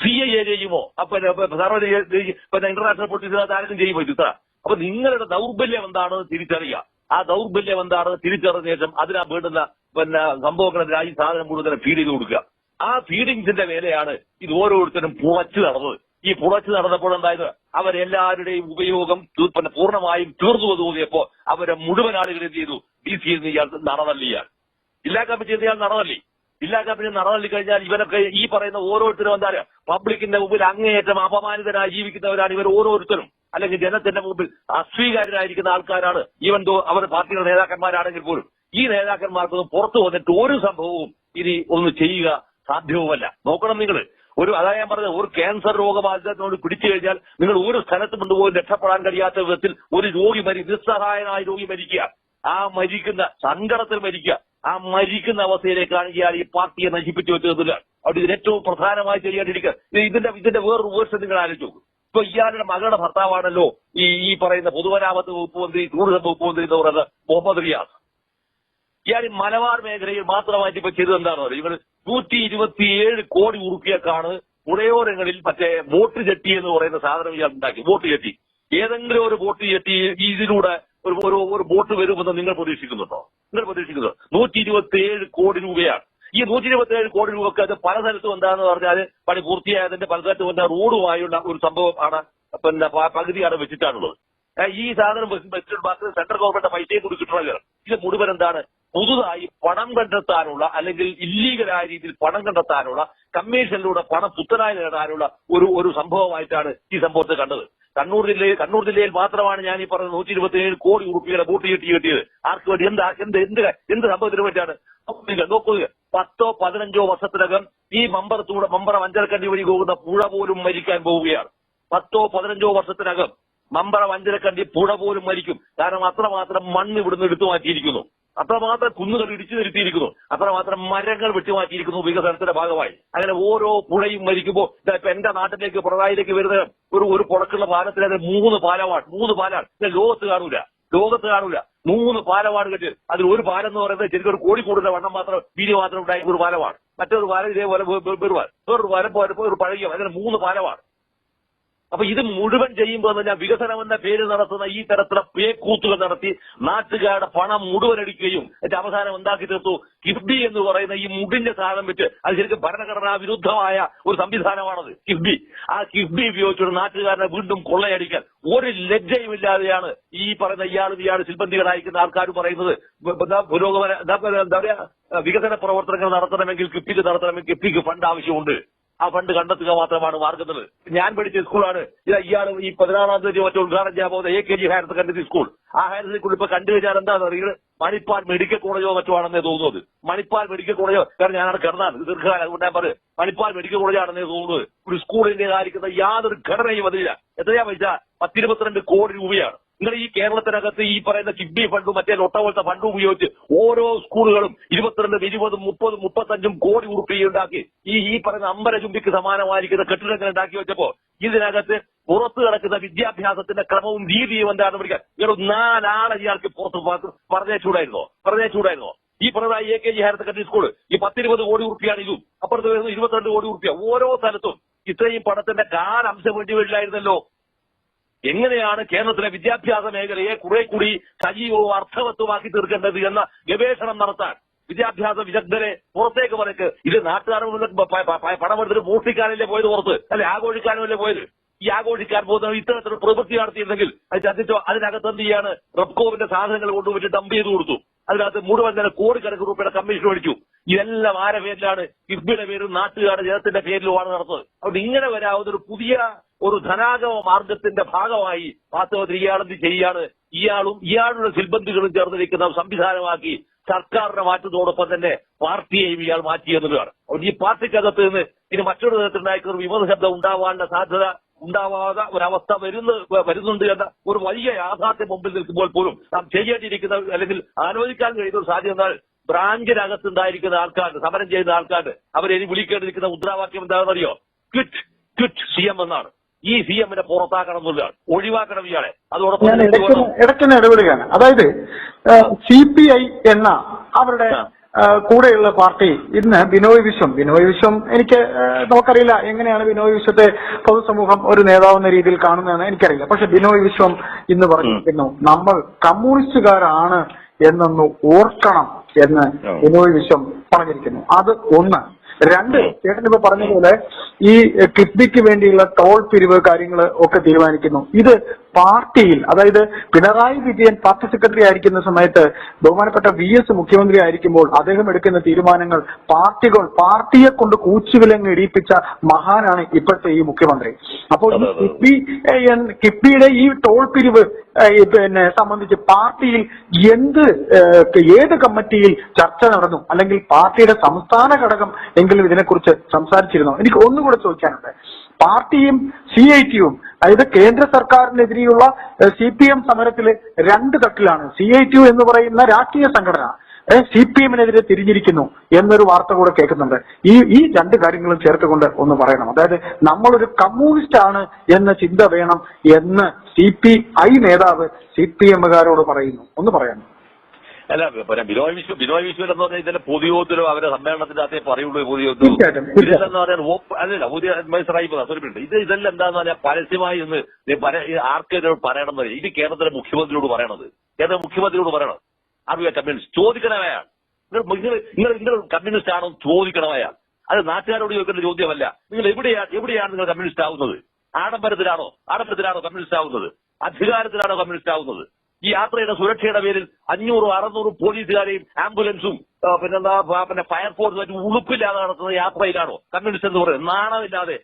സി ഐ എ ചെയ്യുമോ? അപ്പൊ പിന്നെ ഇന്റർനാഷണൽ പോലീസിനകത്ത് ആരെങ്കിലും ചെയ്യുമോ ഇത് ഇത്ര? അപ്പൊ നിങ്ങളുടെ ദൗർബല്യം എന്താണെന്ന് തിരിച്ചറിയുക. ആ ദൗർബല്യം എന്താണെന്ന് തിരിച്ചറിഞ്ഞ ശേഷം അതിനാ വേണ്ടുന്ന പിന്നെ സംഭവങ്ങളെതിരായി ഈ സാധനം കൂടുതൽ ഫീഡ് ചെയ്ത് കൊടുക്കുക. ആ ഫീഡിങ്സിന്റെ വേലയാണ് ഇത് ഓരോരുത്തരും പുറച്ചു നടന്നത്. ഈ പുറച്ചു നടന്നപ്പോൾ എന്തായത്? അവരെല്ലാവരുടെയും ഉപയോഗം തീ- പിന്നെ പൂർണമായും തീർന്നു തോന്നിയപ്പോ അവരെ മുഴുവൻ ആളുകൾ എന്ത് ചെയ്തു? ഡി സി എന്ന് ഇയാൾ. നടന്നല്ലിയാൽ ജില്ലാ കമ്മിറ്റി ഇയാൾ നടന്നല്ലേ. ജില്ലാ കമ്മിറ്റി നടന്നല്ലി കഴിഞ്ഞാൽ ഇവരൊക്കെ ഈ പറയുന്ന ഓരോരുത്തരും എന്താ പബ്ലിക്കിന്റെ മുമ്പിൽ അങ്ങേയറ്റം അപമാനിതരായി ജീവിക്കുന്നവരാണ് ഇവർ ഓരോരുത്തരും. അല്ലെങ്കിൽ ജനത്തിന്റെ മുമ്പിൽ അസ്വീകാര്യരായിരിക്കുന്ന ആൾക്കാരാണ്. ഈവൻ ദോ അവർ പാർട്ടിയുടെ നേതാക്കന്മാരാണെങ്കിൽ പോലും. ഈ നേതാക്കന്മാർക്കൊന്നും പുറത്തു വന്നിട്ട് ഒരു സംഭവവും ഇനി ഒന്ന് ചെയ്യുക സാധ്യവുമല്ല നോക്കണം നിങ്ങൾ. ഒരു അതായത് ഞാൻ പറഞ്ഞത് ഒരു ക്യാൻസർ രോഗബാധിതത്തിനോട് പിടിച്ചു കഴിഞ്ഞാൽ നിങ്ങൾ ഒരു സ്ഥലത്ത് കൊണ്ടുപോയി രക്ഷപ്പെടാൻ കഴിയാത്ത വിധത്തിൽ ഒരു രോഗി മരി നിസ്സഹായനായ രോഗി മരിക്കുക. ആ മരിക്കുന്ന സങ്കടത്തിൽ മരിക്കുക. ആ മരിക്കുന്ന അവസ്ഥയിലേക്കാണ് ഇയാൾ ഈ പാർട്ടിയെ നശിപ്പിച്ചു വെച്ചതില്ല അവിടെ ഇതിന് ഏറ്റവും പ്രധാനമായി ചെയ്യേണ്ടിയിരിക്കുക. ഇതിന്റെ ഇതിന്റെ വേറൊരു വേർഷൻ നിങ്ങൾ ആലോചിച്ചു. ഇപ്പൊ ഇയാളുടെ മകളുടെ ഭർത്താവാണല്ലോ ഈ ഈ പറയുന്ന പൊതുമരാമത്ത് വകുപ്പ് മന്ത്രി ടൂറിസം വകുപ്പ് മന്ത്രി എന്ന് പറയുന്നത് മുഹമ്മദ് റിയാസ്. ഇയാൾ മലബാർ മേഖലയിൽ മാത്രമായിട്ട് ഇപ്പൊ ചെയ്തത് എന്താണെന്ന് ഇവർ നൂറ്റി ഇരുപത്തിയേഴ് കോടി ഉറുപ്പിയക്കാണ് പുഴയോരങ്ങളിൽ മറ്റേ വോട്ട് ജെട്ടി എന്ന് പറയുന്ന സാധനം ഇയാൾ ഉണ്ടാക്കി. ബോട്ട് ചെട്ടി ഏതെങ്കിലും ഒരു ബോട്ട് ചെട്ടി ഇതിലൂടെ ഒരു ഒരു ഒരു ബോട്ട് വരുമെന്ന് നിങ്ങൾ പ്രതീക്ഷിക്കുന്നുണ്ടോ? നിങ്ങൾ പ്രതീക്ഷിക്കുന്നുണ്ടോ? നൂറ്റി ഇരുപത്തിയേഴ് കോടി രൂപയാണ്. ഈ നൂറ്റി ഇരുപത്തിയേഴ് കോടി രൂപക്ക് അത് പല സ്ഥലത്തും എന്താന്ന് പറഞ്ഞാൽ പണി പൂർത്തിയായതിന്റെ പല സ്ഥലത്തും എന്താ റോഡുമായുള്ള ഒരു സംഭവം ആണ് പിന്നെ പകുതിയാണ് വെച്ചിട്ടാണുള്ളത്. ഈ സാധനം വെച്ച് വെച്ചിട്ട് ബാക്കി സെൻട്രൽ ഗവൺമെന്റ് പൈസയും കൂടി ഇത് മുഴുവൻ എന്താണ്? പുതുതായി പണം കണ്ടെത്താനുള്ള അല്ലെങ്കിൽ ഇല്ലീഗലായ രീതിയിൽ പണം കണ്ടെത്താനുള്ള കമ്മീഷനിലൂടെ പണം പുത്തനായി നേടാനുള്ള ഒരു ഒരു സംഭവമായിട്ടാണ് ഈ സംഭവത്തെ കണ്ടത്. കണ്ണൂർ ജില്ലയിൽ കണ്ണൂർ ജില്ലയിൽ മാത്രമാണ് ഞാൻ ഈ പറഞ്ഞ നൂറ്റി ഇരുപത്തി ഏഴ് കോടി ഉറുപ്പിയുടെ ബൂട്ട് കിട്ടി കിട്ടിയത്. ആർക്ക് വേണ്ടി? എന്താ എന്ത് എന്ത് എന്ത് സംഭവത്തിന് വേണ്ടിയാണ്? നോക്കുക പത്തോ പതിനഞ്ചോ വർഷത്തിനകം ഈ മമ്പറത്തൂടെ മമ്പറ മഞ്ചരക്കണ്ടി വഴി പോകുന്ന പുഴ പോലും മരിക്കാൻ പോവുകയാണ്. പത്തോ പതിനഞ്ചോ വർഷത്തിനകം മമ്പറ മഞ്ചരക്കണ്ടി പുഴ പോലും മരിക്കും. കാരണം അത്രമാത്രം മണ്ണ് ഇവിടുന്ന് എടുത്തു മാറ്റിയിരിക്കുന്നു. അത്രമാത്രം കുന്നുകൾ ഇടിച്ചു നിരുത്തിയിരിക്കുന്നു. അത്രമാത്രം മരങ്ങൾ വെട്ടിമാറ്റിയിരിക്കുന്നു വികസനത്തിന്റെ ഭാഗമായി. അങ്ങനെ ഓരോ പുഴയും മരിക്കുമ്പോൾ ഇപ്പൊ എന്റെ നാട്ടിലേക്ക് പിണറായിലേക്ക് വരുന്ന ഒരു ഒരു പുഴക്കുള്ള പാലത്തിലെ മൂന്ന് പാലമാണ് മൂന്ന് പാലാണ്. ഇത് ലോകത്ത് കാണൂല. ലോകത്ത് കാണൂല. മൂന്ന് പാലമാണ് കെട്ടി അതിൽ ഒരു പാലം എന്ന് പറയുന്നത് ശരിക്കും ഒരു കോഴിക്കോടിന്റെ വണ്ണം മാത്രം വീതി മാത്രം ഉണ്ടായി ഒരു പാലമാണ്. മറ്റൊരു പാലം ഇതേപോലെ. വേറൊരു പോലെ ഒരു പഴകിയ അങ്ങനെ മൂന്ന് പാലമാണ് അപ്പൊ ഇത് മുഴുവൻ ചെയ്യുമ്പോൾ തന്നെ വികസനം എന്ന പേര് നടത്തുന്ന ഈ തരത്തിലുള്ള പേക്കൂത്തുകൾ നടത്തി നാട്ടുകാരുടെ പണം മുഴുവൻ അടിക്കുകയും എന്റെ അവസാനം ഉണ്ടാക്കി തീർത്തു? കിഫ്ബി എന്ന് പറയുന്ന ഈ മുടിഞ്ഞ സാധനം വെച്ച് അത് ശരിക്കും ഭരണഘടനാ വിരുദ്ധമായ ഒരു സംവിധാനമാണത് കിഫ്ബി. ആ കിഫ്ബി ഉപയോഗിച്ചുകൊണ്ട് നാട്ടുകാരനെ വീണ്ടും കൊള്ളയടിക്കാൻ ഒരു ലജ്ജയുമില്ലാതെയാണ് ഈ പറയുന്ന ഇയാളും ഇയാൾ സിൽബന്ധികളായിരിക്കുന്ന ആൾക്കാർ പറയുന്നത്. പുരോഗമന എന്താ പറയാ വികസന പ്രവർത്തനങ്ങൾ നടത്തണമെങ്കിൽ കിഫ്ബിക്ക് നടത്തണമെങ്കിൽ കിഫ്ബിക്ക് ഫണ്ട് ആവശ്യമുണ്ട്. ആ ഫണ്ട് കണ്ടെത്തുക മാത്രമാണ് മാർഗത്തിൽ ഞാൻ പഠിച്ച സ്കൂളാണ്. ഇത് ഇയാൾ ഈ പതിനാറാം തീയതി മറ്റോ ഉദ്ഘാടനം ചെയ്യാൻ പോകുന്ന A K G higher secondary school ആ ഹയർ സെക്കൻഡറി ഇപ്പൊ കണ്ടു കഴിഞ്ഞാൽ എന്താണെന്ന് അറിയുന്നത് മണിപ്പാൽ മെഡിക്കൽ കോളേജോ മറ്റോ ആണെന്നേ തോന്നുന്നത് മണിപ്പാൽ മെഡിക്കൽ കോളേജോ. കാരണം ഞാനവിടെ കിടന്നാണ്. ദീർഘകാലം അതുകൊണ്ട് ഞാൻ പറയും മണിപ്പാൽ മെഡിക്കൽ കോളേജ് ആണെന്നേ തോന്നുന്നത് ഒരു സ്കൂളിന്റെ കാര്യക്കുന്ന യാതൊരു ഘടനയും അതില്ല എത്രയാ പൈസ? പത്തിരുപത്തിരണ്ട് കോടി രൂപയാണ്. നിങ്ങൾ ഈ കേരളത്തിനകത്ത് ഈ പറയുന്ന കിഡ്നി ഫണ്ടും മറ്റേ ലൊട്ട ഫണ്ടും ഉപയോഗിച്ച് ഓരോ സ്കൂളുകളും ഇരുപത്തിരണ്ടും ഇരുപതും മുപ്പതും മുപ്പത്തഞ്ചും കോടി ഉറുപ്പിയുണ്ടാക്കി ഈ ഈ പറയുന്ന അമ്പര ചുംബിക്ക് സമാനമായിരിക്കുന്ന കെട്ടിടങ്ങൾ ഉണ്ടാക്കി വെച്ചപ്പോ ഇതിനകത്ത് പുറത്തു കിടക്കുന്ന വിദ്യാഭ്യാസത്തിന്റെ ക്രമവും രീതിയും എന്താണെന്ന് പഠിക്കാൻ ഇയാൾ നാലാളെ ഇയാൾക്ക് പുറത്ത് പ- പറഞ്ഞേച്ചൂടായിരുന്നോ പറഞ്ഞേച്ചൂടായിരുന്നോ ഈ പറഞ്ഞ A K G higher secondary school ഈ പത്തിരുപത് കോടി ഉറുപ്പിയാണ് ഇതും. അപ്പുറത്ത് വരുന്നത് ഇരുപത്തിരണ്ട് കോടി ഉറുപ്പിയ. ഓരോ സ്ഥലത്തും ഇത്രയും പണത്തിന്റെ കാലംശം വേണ്ടി വരില്ലായിരുന്നല്ലോ. എങ്ങനെയാണ് കേരളത്തിലെ വിദ്യാഭ്യാസ മേഖലയെ കുറെ കൂടി സജീവവും അർത്ഥവത്വമാക്കി തീർക്കേണ്ടത് എന്ന ഗവേഷണം നടത്താൻ വിദ്യാഭ്യാസ വിദഗ്ധരെ പുറത്തേക്ക് പറയ്ക്ക് ഇത് നാട്ടുകാരുടെ മുന്നിൽ പണമെടുത്തിട്ട് മോഷ്ടിക്കാനല്ലേ പോയത് പുറത്ത്? അല്ലെ ആഘോഷിക്കാനല്ലേ പോയത്? ഈ ആഘോഷിക്കാൻ പോകുന്ന ഇത്തരത്തിലൊരു പ്രവൃത്തി നടത്തിയിരുന്നെങ്കിൽ അത് ചർച്ചിച്ചോ അതിനകത്ത് എന്ത് ചെയ്യാണ്? റബ്കോവിന്റെ സാധനങ്ങൾ കൊണ്ടുപോയിട്ട് ഡംപ് ചെയ്ത് കൊടുത്തു. അതിനകത്ത് മുഴുവൻ തന്നെ കോടിക്കണക്കിന് രൂപയുടെ കമ്മീഷൻ മേടിച്ചു. ഇതെല്ലാം ആരെ പേരിലാണ്? കിഫ്ബിയുടെ പേരും നാട്ടുകാരുടെ ജനത്തിന്റെ പേരിലുമാണ് നടത്തുന്നത് അതുകൊണ്ട് ഇങ്ങനെ വരാവുന്ന ഒരു പുതിയ ഒരു ധനാഗമ മാർഗത്തിന്റെ ഭാഗമായി വാസ്തവത്തിൽ ഇയാളെന്ത് ചെയ്യാണ്? ഇയാളും ഇയാളുടെ സിൽബന്ധികളും ചേർന്നിരിക്കുന്ന സംവിധാനമാക്കി സർക്കാരിനെ മാറ്റുന്നതോടൊപ്പം തന്നെ പാർട്ടിയെയും ഇയാൾ മാറ്റി എന്നുള്ളതാണ്. ഈ പാർട്ടിക്കകത്ത് നിന്ന് ഇനി മറ്റൊരു തരത്തിലുണ്ടായിരിക്കുന്ന വിമത ശബ്ദം ഉണ്ടാവാനുള്ള സാധ്യത ഉണ്ടാവാതെ ഒരവസ്ഥ വരുന്ന വരുന്നുണ്ട് എന്ന ഒരു വലിയ യാഥാർത്ഥ്യം മുമ്പിൽ നിൽക്കുമ്പോൾ പോലും നാം ചെയ്യേണ്ടിയിരിക്കുന്ന അല്ലെങ്കിൽ ആലോചിക്കാൻ കഴിയുന്ന ഒരു സാധ്യത എന്നാൽ ബ്രാഞ്ചിനകത്ത് ഉണ്ടായിരിക്കുന്ന ആൾക്കാർ സമരം ചെയ്യുന്ന ആൾക്കാർ അവരെ വിളിക്കേണ്ടിയിരിക്കുന്ന മുദ്രാവാക്യം എന്താണെന്നറിയോ? ക്വിറ്റ് ക്വിറ്റ് സി എം എന്നാണ്. ഈ സി എമ്മിനെ പുറത്താക്കണം എന്നുള്ള ഒഴിവാക്കണം ഇയാളെ. അതോടൊപ്പം ഇടയ്ക്കൊന്ന് ഇടപെടുകയാണ്. അതായത് സി പി ഐ എന്ന അവരുടെ കൂടെയുള്ള പാർട്ടി ഇന്ന് ബിനോയ് വിശ്വം. ബിനോയ് വിശ്വം എനിക്ക് നമുക്കറിയില്ല എങ്ങനെയാണ് ബിനോയ് വിശ്വത്തെ പൊതുസമൂഹം ഒരു നേതാവെന്ന രീതിയിൽ കാണുന്നതെന്ന് എനിക്കറിയില്ല. പക്ഷെ ബിനോയ് വിശ്വം ഇന്ന് പറഞ്ഞിരിക്കുന്നു നമ്മൾ കമ്മ്യൂണിസ്റ്റുകാരാണ് എന്നൊന്ന് ഓർക്കണം എന്ന് ബിനോയ് വിശ്വം പറഞ്ഞിരിക്കുന്നു. അത് ഒന്ന്. രണ്ട് ചേട്ടൻ ഇപ്പൊ പറഞ്ഞതുപോലെ ഈ കിഫ്ബിക്ക് വേണ്ടിയുള്ള ടോൾ പിരിവ് കാര്യങ്ങൾ ഒക്കെ തീരുമാനിക്കുന്നു. ഇത് പാർട്ടിയിൽ അതായത് പിണറായി വിജയൻ പാർട്ടി സെക്രട്ടറി ആയിരിക്കുന്ന സമയത്ത് ബഹുമാനപ്പെട്ട വി എസ് മുഖ്യമന്ത്രി ആയിരിക്കുമ്പോൾ അദ്ദേഹം എടുക്കുന്ന തീരുമാനങ്ങൾ പാർട്ടികൾ പാർട്ടിയെ കൊണ്ട് കൂച്ചുവിലങ്ങ് ഇടിയിപ്പിച്ച മഹാനാണ് ഇപ്പോഴത്തെ ഈ മുഖ്യമന്ത്രി. അപ്പോൾ ഈ. കിഫ്ബി കിഫ്ബിയുടെ ഈ ടോൾ പിരിവ് പിന്നെ സംബന്ധിച്ച് പാർട്ടിയിൽ എന്ത് ഏത് കമ്മിറ്റിയിൽ ചർച്ച നടന്നു? അല്ലെങ്കിൽ പാർട്ടിയുടെ സംസ്ഥാന ഘടകം എങ്കിലും ഇതിനെക്കുറിച്ച് സംസാരിച്ചിരുന്നോ? എനിക്ക് ഒന്നുകൂടെ ചോദിക്കാനുണ്ട്. പാർട്ടിയും സി ഐ ടിയും അതായത് കേന്ദ്ര സർക്കാരിനെതിരെയുള്ള സി പി എം സമരത്തിലെ രണ്ട് തട്ടിലാണ് സി ഐ ടി എന്ന് പറയുന്ന രാഷ്ട്രീയ സംഘടന സി പി എമ്മിനെതിരെ തിരിഞ്ഞിരിക്കുന്നു എന്നൊരു വാർത്ത കൂടെ കേൾക്കുന്നുണ്ട്. ഈ ഈ രണ്ട് കാര്യങ്ങളും ചേർത്തുകൊണ്ട് ഒന്ന് പറയണം. അതായത് നമ്മളൊരു കമ്മ്യൂണിസ്റ്റ് ആണ് എന്ന ചിന്ത വേണം എന്ന് സി പി ഐ നേതാവ് സി പി എമ്മുകാരോട് പറയുന്നു. ഒന്ന് പറയാമോ? അല്ല പിന്നെ ബിനോയ് വിശ്വ ബിനോയ് വിശ്വൻ എന്ന് പറഞ്ഞാൽ ഇതിന്റെ പൊതുയോഗത്തിലോ അവരെ സമ്മേളനത്തിന്റെ അകത്തേ പറയുള്ളൂ പുതിയ ഉത്തരവ്. ഇതെന്ന് പറഞ്ഞാൽ അല്ലല്ല പുതിയ മത്സരമായി സോറിപ്പിണ്ട് ഇത് ഇതെല്ലാം എന്താന്ന് പറഞ്ഞാൽ പരസ്യമായി ഇന്ന് ആർക്കെതിരോട് പറയണമെന്ന് ഇത് കേരളത്തിലെ മുഖ്യമന്ത്രിയോട് പറയണത്. കേരള മുഖ്യമന്ത്രിയോട് പറയണം. അറിയ കമ്മ്യൂണിസ്റ്റ് ചോദിക്കണമയാൾ നിങ്ങൾ നിങ്ങൾ നിങ്ങൾ കമ്മ്യൂണിസ്റ്റ് ആണോ ചോദിക്കണമയാൾ അത് നാട്ടുകാരോട് ചോദിക്കേണ്ട ചോദ്യമല്ല. നിങ്ങൾ എവിടെയാണ് എവിടെയാണ് നിങ്ങൾ കമ്മ്യൂണിസ്റ്റ് ആവുന്നത്? ആഡംബരത്തിലാണോ? ആഡംബരത്തിലാണോ കമ്മ്യൂണിസ്റ്റ് ആവുന്നത്? അധികാരത്തിലാണോ കമ്മ്യൂണിസ്റ്റ് ആവുന്നത്? ഈ യാത്രയുടെ സുരക്ഷയുടെ പേരിൽ അഞ്ഞൂറും അറുന്നൂറും പോലീസുകാരെയും ആംബുലൻസും പിന്നെന്താ പിന്നെ ഫയർഫോഴ്സും മറ്റും ഉളുപ്പില്ലാതെ നടത്തുന്ന യാത്രയിലാണോ? കമ്മ്യൂണിസ്റ്റ് എന്ന് പറയുന്നത്. നാണമില്ലാതെ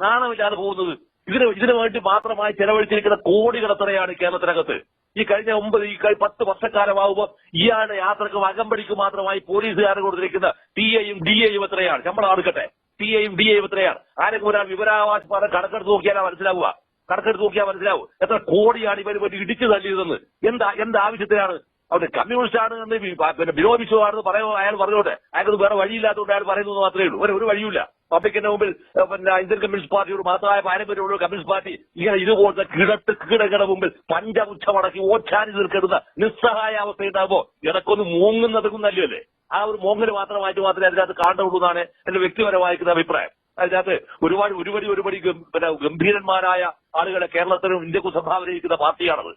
നാണമില്ലാതെ പോകുന്നത്. ഇതിന് ഇതിനു വേണ്ടി മാത്രമായി ചെലവഴിച്ചിരിക്കുന്ന കോടികൾ എത്രയാണ് കേരളത്തിനകത്ത്? ഈ കഴിഞ്ഞ ഒമ്പത് ഈ പത്ത് വർഷക്കാലമാകുമ്പോൾ ഇയാളുടെ യാത്രയ്ക്ക് അകമ്പടിക്ക് മാത്രമായി പോലീസുകാർ കൊടുത്തിരിക്കുന്ന ടി എയും ഡി എയും എത്രയാണ്? ശമ്പളം അടുക്കട്ടെ ടി എയും ഡി എയും എത്രയാണ്? ആരെങ്കിലും ഒരാൾ വിവരാവകാശ കണക്കെടുത്ത് നോക്കിയാലാ മനസ്സിലാവുക. കണക്കെടുത്ത് നോക്കിയാൽ മനസ്സിലാവും. എത്ര കോടിയാണ് ഇവർ പറ്റി ഇടിച്ചു തല്ലിയതെന്ന്. എന്താ എന്ത് ആവശ്യത്തിനാണ്? അവിടെ കമ്മ്യൂണിസ്റ്റ് ആണ് എന്ന് പിന്നെ വിരോധിച്ചതാണെന്ന് പറയുമോ അയാൾ പറഞ്ഞോട്ടെ. അയാൾക്ക് വേറെ വഴിയില്ലാത്തതുകൊണ്ട് അയാൾ പറയുന്നത് മാത്രമേ ഉള്ളൂ. ഒരു ഒരു വഴിയില്ല പബ്ലിക്കിന്റെ മുമ്പിൽ പിന്നെ ഇന്ത്യൻ കമ്മ്യൂണിസ്റ്റ് പാർട്ടിയോട് മാത്രമായ പാരമ്പര്യമുള്ള കമ്മ്യൂണിസ്റ്റ് പാർട്ടി ഇങ്ങനെ ഇതുപോലത്തെ കിടട്ട് കീടങ്ങളുടെ മുമ്പിൽ പഞ്ചമുച്ചമടക്കി ഓച്ചാരി തീർക്കെടുന്ന നിസ്സഹായ അവസ്ഥ ഉണ്ടാകുമ്പോൾ ഇടക്കൊന്ന് മൂങ്ങുന്നതും നല്ലതല്ലേ ആ ഒരു മോങ്ങൽ മാത്രമായിട്ട് മാത്രമേ അതിനകത്ത് കാണുള്ളൂ എന്നാണ് എന്റെ വ്യക്തിപരമായിരിക്കുന്ന അഭിപ്രായം. അതിനകത്ത് ഒരുപാട് ഒരുപടി ഒരുപടി പിന്നെ ഗംഭീരന്മാരായ ആളുകളെ കേരളത്തിനും ഇന്ത്യക്കും സംഭാവന ചെയ്യുന്ന പാർട്ടിയാണത്.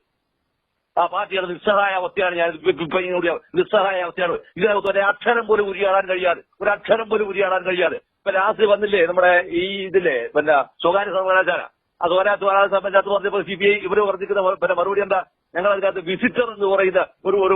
ആ പാർട്ടിയുടെ നിസ്സഹായ അവസ്ഥയാണ് ഞാൻ നിസ്സഹായ അവസ്ഥയാണ്. ഇതിനകത്ത് ഒരു അക്ഷരം പോലും ഉരിയാടാൻ കഴിയാതെ ഒരു അക്ഷരം പോലും ഉരിയാടാൻ കഴിയാതെ. ഇപ്പൊ രാത്രി വന്നില്ലേ നമ്മുടെ ഈ ഇതില്ലേ പിന്നെ സ്വകാര്യ സർവകലാശാല? സ്വകാര്യ സംബന്ധിച്ച് പറഞ്ഞപ്പോൾ സി ബി ഐ ഇവർ വർദ്ധിക്കുന്ന മറുപടി എന്താ? ഞങ്ങൾ അതിനകത്ത് വിസിറ്റർ എന്ന് പറയുന്ന ഒരു ഒരു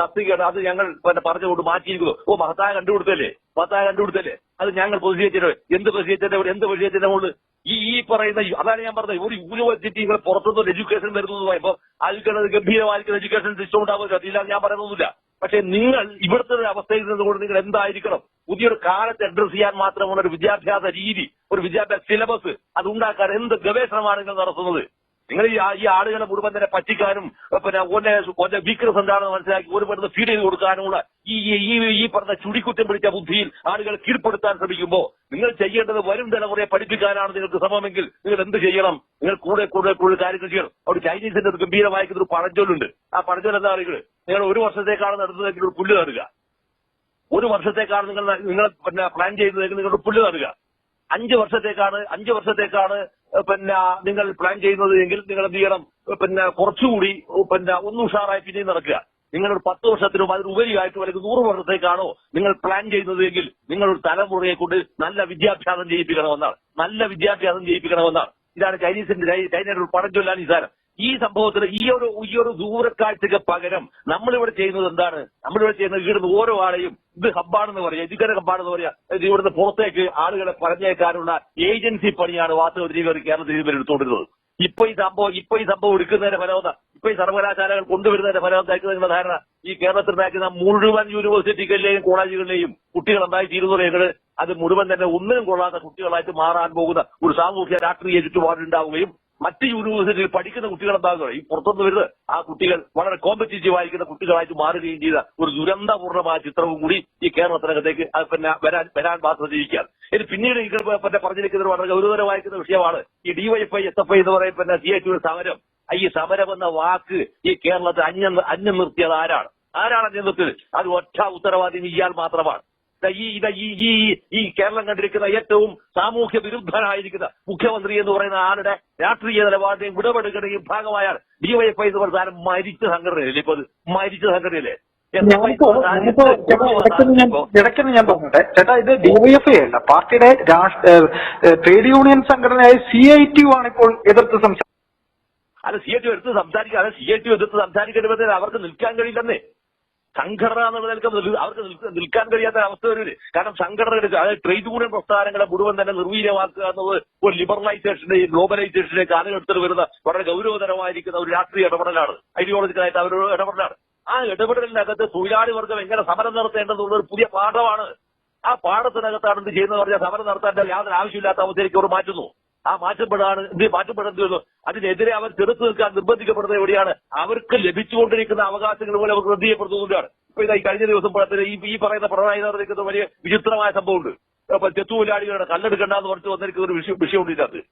തസ്തികയാണ്. അത് ഞങ്ങൾ പിന്നെ പറഞ്ഞുകൊണ്ട് മാറ്റിയിരിക്കുന്നു. ഓ മഹത്തായ കണ്ടുപിടുത്തല്ലേ? മഹത്തായ കണ്ടുപിടുത്തല്ലേ? അത് ഞങ്ങൾ പ്രസിദ്ധീകരിച്ചിട്ട് എന്ത് പ്രസിദ്ധീകരിച്ചതിന്റെ എന്ത് പ്രസിദ്ധീകരിച്ചതിന്റെ മുകളിൽ ഈ ഈ പറയുന്ന അതാണ് ഞാൻ പറഞ്ഞത്. ഒരു യൂണിവേഴ്സിറ്റികൾ പുറത്തുനിന്ന് എഡ്യൂക്കേഷൻ വരുന്നത് പറയുമ്പോൾ അതിൽക്കുന്നത് ഗംഭീരമായിരിക്കുന്ന എഡ്യൂക്കേഷൻ സിസ്റ്റം ഉണ്ടാവുക ഇല്ല ഞാൻ പറയുന്നൊന്നുമില്ല പക്ഷെ നിങ്ങൾ ഇവിടുത്തെ ഒരു അവസ്ഥയിൽ നിന്നുകൊണ്ട് നിങ്ങൾ എന്തായിരിക്കണം? പുതിയൊരു കാലത്ത് അഡ്രസ് ചെയ്യാൻ മാത്രമുള്ള ഒരു വിദ്യാഭ്യാസ രീതി ഒരു വിദ്യാഭ്യാസ സിലബസ് അത് ഉണ്ടാക്കാൻ എന്ത് ഗവേഷണമാണ് നിങ്ങൾ നടത്തുന്നത്? നിങ്ങൾ ഈ ആളുകളെ മുഴുവൻ തന്നെ പറ്റിക്കാനും പിന്നെ ഓന്റെ ഓന്റെ വീക്ക്നസ് എന്താണെന്ന് മനസ്സിലാക്കി ഒരു പെടുന്ന ഫീഡ് ചെയ്ത് കൊടുക്കാനുമുള്ള ഈ ഈ- ഈ പറഞ്ഞ ചുടിക്കുറ്റം പിടിച്ച ബുദ്ധിയിൽ ആളുകളെ കീഴ്പ്പെടുത്താൻ ശ്രമിക്കുമ്പോൾ നിങ്ങൾ ചെയ്യേണ്ടത് വരും തലമുറയെ പഠിപ്പിക്കാനാണ് നിങ്ങൾക്ക് ശ്രമമെങ്കിൽ നിങ്ങൾ എന്ത് ചെയ്യണം? നിങ്ങൾ കൂടെ കൂടെ കൂടുതൽ കാര്യങ്ങൾ ചെയ്യണം. അവിടെ ചൈനീസിന്റെ ഗംഭീരമായിരിക്കുന്ന ഒരു പഴഞ്ചൊല്ലുണ്ട്. ആ പഴഞ്ചൊല്ല എന്താ പറയുക? നിങ്ങൾ ഒരു വർഷത്തേക്കാണ് നടത്തുന്നതെങ്കിൽ ഒരു പുല്ല് നടുക. ഒരു വർഷത്തേക്കാണ് നിങ്ങൾ നിങ്ങൾ പ്ലാൻ ചെയ്യുന്നതെങ്കിൽ നിങ്ങളുടെ പുല്ല് നടുക. അഞ്ച് വർഷത്തേക്കാണ് അഞ്ച് വർഷത്തേക്കാണ് പിന്നെ നിങ്ങൾ പ്ലാൻ ചെയ്യുന്നത് എങ്കിൽ നിങ്ങൾ എന്ത് ചെയ്യണം? പിന്നെ കുറച്ചുകൂടി പിന്നെ ഒന്ന് ഉഷാറായി പിന്നെയും നടക്കുക. നിങ്ങളൊരു പത്ത് വർഷത്തിനും അതിലുപരിയായിട്ടും അല്ലെങ്കിൽ നൂറ് വർഷത്തേക്കാണോ നിങ്ങൾ പ്ലാൻ ചെയ്യുന്നത് എങ്കിൽ നിങ്ങൾ ഒരു തലമുറയെ കൊണ്ട് നല്ല വിദ്യാഭ്യാസം ചെയ്യിപ്പിക്കണമെന്നാണ് നല്ല വിദ്യാഭ്യാസം ചെയ്യിപ്പിക്കണമെന്നാണ് ഇതാണ് ചൈനീസിന്റെ ചൈനയുടെ ഒരു പടം ചൊല്ലാൻ സാധനം. ഈ സംഭവത്തിൽ ഈ ഒരു ഈ ഒരു ദൂരക്കാഴ്ചക്ക് പകരം നമ്മളിവിടെ ചെയ്യുന്നത് എന്താണ്? നമ്മളിവിടെ ചെയ്യുന്നത് ഇവിടുന്ന് ഓരോ ആളെയും ഇത് ഹബ്ബാണെന്ന് പറയാം ഇതിക്കര ഹബ്ബാണെന്ന് പറയാം. ഇവിടുന്ന് പുറത്തേക്ക് ആളുകളെ പറഞ്ഞേക്കാനുള്ള ഏജൻസി പണിയാണ് വാസ്തവത്തിൽ ഇവർ കേരളത്തിൽ എടുത്തുകൊണ്ടിരുന്നത്. ഇപ്പൊ ഈ സംഭവം ഇപ്പൊ ഈ സംഭവം എടുക്കുന്നതിന്റെ ഫലം ഇപ്പൊ ഈ സർവകലാശാലകൾ കൊണ്ടുവരുന്നതിന്റെ ഫലം ധാരണ? ഈ കേരളത്തിൽ ഉണ്ടാക്കുന്ന മുഴുവൻ യൂണിവേഴ്സിറ്റികളിലെയും കോളേജുകളിലെയും കുട്ടികൾ എന്തായി തീരുന്നത് അത് മുഴുവൻ തന്നെ ഒന്നിനും കൊള്ളാത്ത കുട്ടികളായിട്ട് മാറാൻ പോകുന്ന ഒരു സാമൂഹ്യ രാഷ്ട്രീയ ചുറ്റുപാടുണ്ടാവുകയും മറ്റ് യൂണിവേഴ്സിറ്റിയിൽ പഠിക്കുന്ന കുട്ടികൾ എന്താകുന്നത് ഈ പുറത്തുനിന്ന് വരുന്നത് ആ കുട്ടികൾ വളരെ കോമ്പറ്റീറ്റീവ് ആയിരിക്കുന്ന കുട്ടികളായിട്ട് മാറുകയും ചെയ്ത ഒരു ദുരന്തപൂർണമായ ചിത്രവും കൂടി ഈ കേരളത്തിനകത്തേക്ക് അത് പിന്നെ വരാൻ വരാൻ ബാധ്യതയിരിക്കുകയാണ് ഇത് പിന്നീട് ഈ പിന്നെ പറഞ്ഞിരിക്കുന്ന വളരെ ഗൗരവമായിരിക്കുന്ന വിഷയമാണ്. ഈ ഡിവൈഎഫ്ഐ എസ് എഫ് ഐ എന്ന് പറയുന്ന പിന്നെ സി എച്ച് സമരം. ഈ സമരം എന്ന വാക്ക് ഈ കേരളത്തെ അന്യം അന്യം നിർത്തിയത് ആരാണ്? ആരാണ് അന്യം നിർത്തിയത്? അത് ഒറ്റ ഉത്തരവാദി ഇയാൾ മാത്രമാണ്. ഈ ഇതാ ഈ ഈ ഈ കേരളം കണ്ടിരിക്കുന്ന ഏറ്റവും സാമൂഹ്യ വിരുദ്ധനായിരിക്കുന്ന മുഖ്യമന്ത്രി എന്ന് പറയുന്ന ആളുടെ രാഷ്ട്രീയ നിലപാടിന്റെയും വിടപെടുകയുടെയും ഭാഗമായാണ് ഡിവൈഎഫ്ഐ എന്ന് പറഞ്ഞ സാധനം മരിച്ച സംഘടനയല്ലേ ഇപ്പൊ മരിച്ച സംഘടനയല്ലേ? ഇടയ്ക്കൊന്ന് ഞാൻ ഞാൻ പറഞ്ഞോട്ടെ. ചേട്ടാ ഇത് ഡിവൈഎഫ്ഐ അല്ല. പാർട്ടിയുടെ ട്രേഡ് യൂണിയൻ സംഘടനയായ സി ഐ ടി ആണ് ഇപ്പോൾ എതിർത്ത് സംസാരിക്കുന്നത്. അത് സി എ ടി എടുത്ത് സംസാരിക്കാതെ സി ഐ ടി എതിർത്ത് സംസാരിക്കേണ്ടത് അവർക്ക് നിൽക്കാൻ കഴിയില്ലെന്നേ. സംഘടന എന്ന് നിലയ്ക്ക് അവർക്ക് നിൽക്കാൻ കഴിയാത്ത അവസ്ഥ വരില്ലേ കാരണം സംഘടനയുടെ അതായത് ട്രേഡ് യൂണിയൻ പ്രസ്ഥാനങ്ങളെ മുഴുവൻ തന്നെ നിർവീര്യമാക്കുക എന്നത് ഒരു ലിബറലൈസേഷന്റെയും ഗ്ലോബലൈസേഷന്റെ കാലഘട്ടത്തിൽ വരുന്ന വളരെ ഗൗരവതരമായിരിക്കുന്ന ഒരു രാഷ്ട്രീയ ഇടപെടലാണ്. ഐഡിയോളജിക്കലായിട്ട് അവരൊരു ഇടപെടലാണ്. ആ ഇടപെടലിനകത്ത് തൊഴിലാളി വർഗം എങ്ങനെ സമരം നടത്തേണ്ടതെന്നുള്ള ഒരു പുതിയ പാഠമാണ്. ആ പാഠത്തിനകത്താണ് എന്ത് ചെയ്യുന്നത് പറഞ്ഞാൽ സമരം നടത്താൻ യാതൊരു ആവശ്യമില്ലാത്ത അവസ്ഥയിലേക്ക് അവർ മാറ്റുന്നു. ആ മാറ്റപ്പെടാണ് മാറ്റപ്പെടേണ്ടി അതിനെതിരെ അവർ ചെറുത്തു നിൽക്കാൻ നിർബന്ധിക്കപ്പെടുന്നത് എവിടെയാണ്? അവർക്ക് ലഭിച്ചുകൊണ്ടിരിക്കുന്ന അവകാശങ്ങൾ പോലെ അവർ റദ്ദ് ഇപ്പൊ ഇതായി കഴിഞ്ഞ ദിവസം ഈ ഈ പറയുന്ന പിണറായി നടന്നിരിക്കുന്ന വലിയ വിചിത്രമായ സംഭവമുണ്ട്. അപ്പൊ കല്ലെടുക്കണ്ട എന്ന് പറഞ്ഞിട്ട് വന്നിരിക്കുന്ന ഒരു വിഷയം വിഷയമുണ്ട് ഇതിനകത്ത്.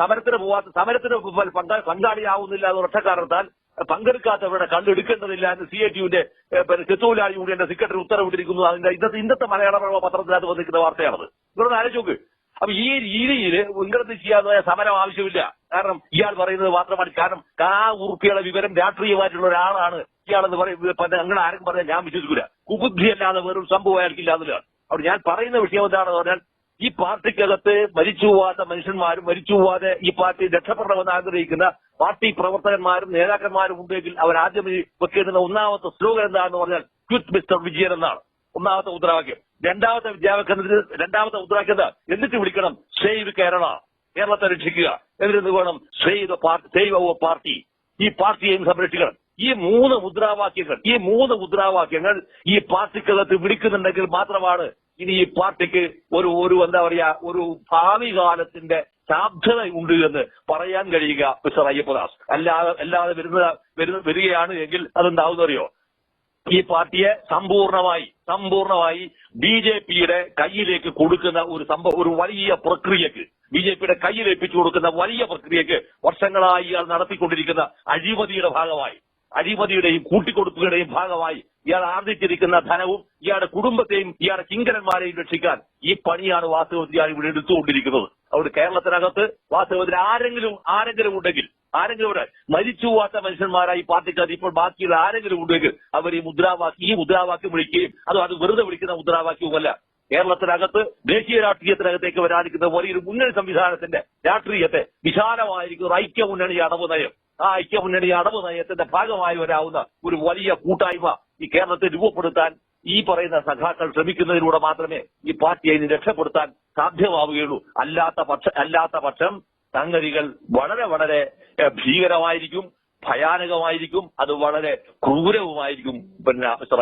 സമരത്തിന് പോവാത്ത സമരത്തിന് പങ്കാളിയാവുന്നില്ല എന്ന് ഒറ്റ കാരണത്താൽ പങ്കെടുക്കാത്തവരുടെ കണ്ടെടുക്കേണ്ടതില്ല എന്ന് സി ഐ ടിയുടെ പിന്നെ ചെത്തുതൊഴിലാളി യൂണിയന്റെ സെക്രട്ടറി ഉത്തരവിട്ടിരിക്കുന്നു. അതിന്റെ ഇന്നത്തെ ഇന്നത്തെ മലയാള പത്രത്തിനകത്ത് വന്നിരിക്കുന്ന വാർത്തയാണത്. നിങ്ങളൊന്ന് ആലോചിച്ച് നോക്ക്. അപ്പൊ ഈ രീതിയിൽ ഇങ്ങനത്തെ ചെയ്യാതെ സമരം ആവശ്യമില്ല. കാരണം ഇയാൾ പറയുന്നത് മാത്രമാണ് കാരണം കാ ഉറുപ്പിയുടെ വിവരം രാഷ്ട്രീയമായിട്ടുള്ള ഒരാളാണ്. ഇയാളെന്ന് പറയുന്നത് അങ്ങനെ ആരും പറഞ്ഞാൽ ഞാൻ വിശ്വസിക്കില്ല കുബുദ്ധി അല്ലാതെ വേറൊരു സംഭവം അയാൾക്കില്ല എന്നുള്ളതാണ്. അവിടെ ഞാൻ പറയുന്ന വിഷയം എന്താണെന്ന് പറഞ്ഞാൽ ഈ പാർട്ടിക്കകത്ത് മരിച്ചു പോവാത്ത മനുഷ്യന്മാരും മരിച്ചു പോവാതെ ഈ പാർട്ടി രക്ഷപ്പെടണമെന്ന് ആഗ്രഹിക്കുന്ന പാർട്ടി പ്രവർത്തകന്മാരും നേതാക്കന്മാരും ഉണ്ടെങ്കിൽ അവർ ആദ്യം വെക്കേണ്ടുന്ന ഒന്നാമത്തെ സ്ലോഗൻ എന്താണെന്ന് പറഞ്ഞാൽ ക്വിറ്റ് മിസ്റ്റർ വിജയൻ എന്നാണ്. ഒന്നാമത്തെ മുദ്രാവാക്യം രണ്ടാമത്തെ വിദ്യാഭ്യാസത്തിന് രണ്ടാമത്തെ മുദ്രാവാക്യം എന്നിട്ട് വിളിക്കണം. സേവ് കേരള. കേരളത്തെ രക്ഷിക്കുക. എന്നിട്ട് വേണം? Save party save our party. ഈ പാർട്ടിയെയും സംരക്ഷിക്കണം. ഈ മൂന്ന് മുദ്രാവാക്യങ്ങൾ ഈ മൂന്ന് മുദ്രാവാക്യങ്ങൾ ഈ പാർട്ടിക്കകത്ത് വിളിക്കുന്നുണ്ടെങ്കിൽ മാത്രമാണ് ഇനി ഈ പാർട്ടിക്ക് ഒരു ഒരു എന്താ പറയാ ഒരു ഭാവി കാലത്തിന്റെ സാധ്യത ഉണ്ട് എന്ന് പറയാൻ കഴിയുക മിസ്റ്റർ അയ്യപ്പദാസ്. അല്ലാതെ അല്ലാതെ വരുന്ന വരികയാണ് എങ്കിൽ അതെന്താവുന്നറിയോ? ഈ പാർട്ടിയെ സമ്പൂർണമായി സമ്പൂർണമായി ബി ജെ പിയുടെ കയ്യിലേക്ക് കൊടുക്കുന്ന ഒരു സംഭവം ഒരു വലിയ പ്രക്രിയക്ക് ബി ജെ പിയുടെ കയ്യിലേപ്പിച്ചു കൊടുക്കുന്ന വലിയ പ്രക്രിയക്ക് വർഷങ്ങളായി ഇയാൾ നടത്തിക്കൊണ്ടിരിക്കുന്ന അഴിമതിയുടെ ഭാഗമായി അഴിമതിയുടെയും കൂട്ടിക്കൊടുപ്പുകളുടെയും ഭാഗമായി ഇയാൾ ആർജിച്ചിരിക്കുന്ന ധനവും ഇയാളുടെ കുടുംബത്തെയും ഇയാളുടെ കിങ്കരന്മാരെയും രക്ഷിക്കാൻ ഈ പണിയാണ് വാസ്തവത്തിൽ ഇയാൾ ഇവിടെ എടുത്തുകൊണ്ടിരിക്കുന്നത്. അതുകൊണ്ട് കേരളത്തിനകത്ത് വാസ്തവത്തിൽ ആരെങ്കിലും ആരെങ്കിലും ഉണ്ടെങ്കിൽ ആരെങ്കിലും ഇവിടെ മരിച്ചു പോവാത്ത മനുഷ്യന്മാരായി പാർട്ടിക്കാർ ഇപ്പോൾ ബാക്കിയുള്ള ആരെങ്കിലും ഉണ്ടെങ്കിൽ അവർ ഈ മുദ്രാവാക്യം ഈ മുദ്രാവാക്യം വിളിക്കുകയും അത് അത് വെറുതെ വിളിക്കുന്ന മുദ്രാവാക്യവുമല്ല. കേരളത്തിനകത്ത് ദേശീയ രാഷ്ട്രീയത്തിനകത്തേക്ക് വരാനിരിക്കുന്ന ഒരു മുന്നണി സംവിധാനത്തിന്റെ രാഷ്ട്രീയത്തെ വിശാലമായിരിക്കും. ഒരു ഐക്യ മുന്നണി അടവ് നയം. ആ ഐക്യ മുന്നണി അടവ് നയത്തിന്റെ ഭാഗമായി വരാവുന്ന ഒരു വലിയ കൂട്ടായ്മ ഈ കേരളത്തെ രൂപപ്പെടുത്താൻ ഈ പറയുന്ന സഖാക്കൾ ശ്രമിക്കുന്നതിലൂടെ മാത്രമേ ഈ പാർട്ടിയെ രക്ഷപ്പെടുത്താൻ സാധ്യമാവുകയുള്ളൂ. അല്ലാത്ത പക്ഷ അല്ലാത്ത പക്ഷം സംഗതികൾ വളരെ വളരെ ഭീകരമായിരിക്കും ഭയാനകമായിരിക്കും അത് വളരെ ക്രൂരവുമായിരിക്കും പിന്നെ മിസ്റ്റർ